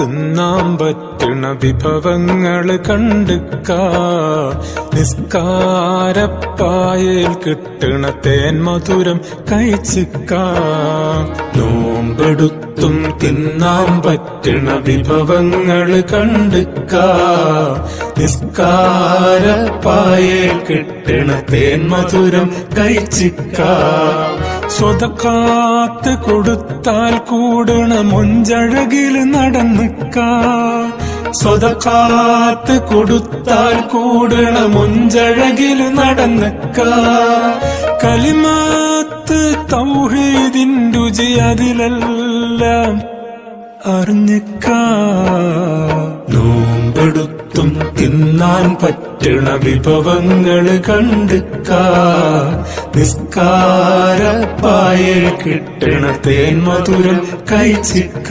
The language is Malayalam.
തിന്നാൻ പറ്റണ വിഭവങ്ങൾ കണ്ടുക്കാ. നിസ്കാരപ്പായയിൽ കിട്ടണ തേൻ മധുരം കഴിച്ചിക്കാ. നോമ്പെടുത്തും തിന്നാൻ പറ്റണ വിഭവങ്ങൾ കണ്ടുക്കാ. നിസ്കാരപ്പായയിൽ കിട്ടണ തേൻ മധുരം കഴിച്ചിക്കാ. സ്വതക്കാത്ത് കൊടുത്താൽ കൂടണ മുഞ്ചഴകിൽ നടന്നിക്ക. സ്വതക്കാത്ത് കൊടുത്താൽ കൂടണ മുഞ്ചഴകിൽ നടന്നിക്ക. കലിമാത്ത് തൗഹീദിൻ രുചി അതിലെല്ലാം അറിഞ്ഞിക്ക. നോമ്പെടുത്തും തിന്നാൻ പറ്റണ വിഭവങ്ങൾ കണ്ടുക്ക. നിസ്കാരപ്പായ കിട്ടണ തേൻ മധുരം കഴിച്ചിക്ക